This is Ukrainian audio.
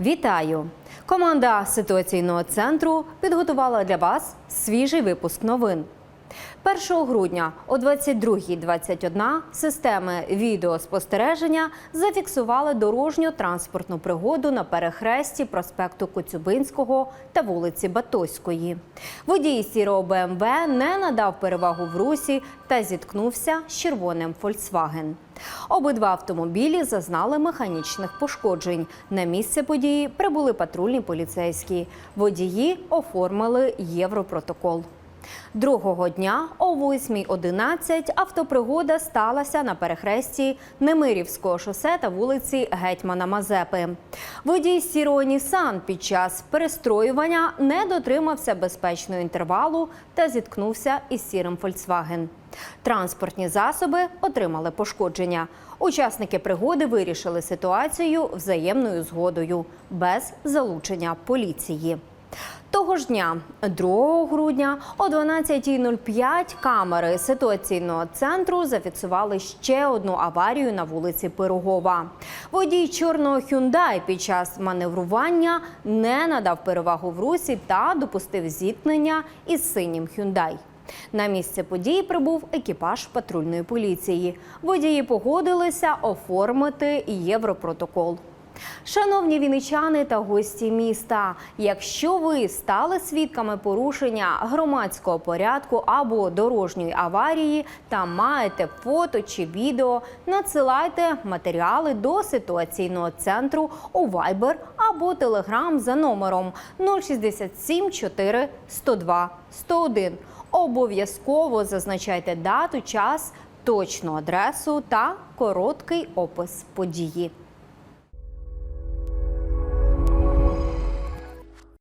Вітаю! Команда ситуаційного центру підготувала для вас свіжий випуск новин. 1 грудня о 22.21 системи відеоспостереження зафіксували дорожньо-транспортну пригоду на перехресті проспекту Коцюбинського та вулиці Батоської. Водій сірого БМВ не надав перевагу в русі та зіткнувся з червоним Volkswagen. Обидва автомобілі зазнали механічних пошкоджень. На місце події прибули патрульні поліцейські. Водії оформили європротокол. Другого дня о 8.11 автопригода сталася на перехресті Немирівського шосе та вулиці Гетьмана Мазепи. Водій сірого Нісан під час перестроювання не дотримався безпечного інтервалу та зіткнувся із сірим Volkswagen. Транспортні засоби отримали пошкодження. Учасники пригоди вирішили ситуацію взаємною згодою без залучення поліції. Того ж дня, 2 грудня, о 12.05 камери ситуаційного центру зафіксували ще одну аварію на вулиці Пирогова. Водій чорного Hyundai під час маневрування не надав перевагу в русі та допустив зіткнення із синім Hyundai. На місце події прибув екіпаж патрульної поліції. Водії погодилися оформити європротокол. Шановні віничани та гості міста, якщо ви стали свідками порушення громадського порядку або дорожньої аварії та маєте фото чи відео, надсилайте матеріали до ситуаційного центру у Viber або Telegram за номером 067 4 102 101. Обов'язково зазначайте дату, час, точну адресу та короткий опис події.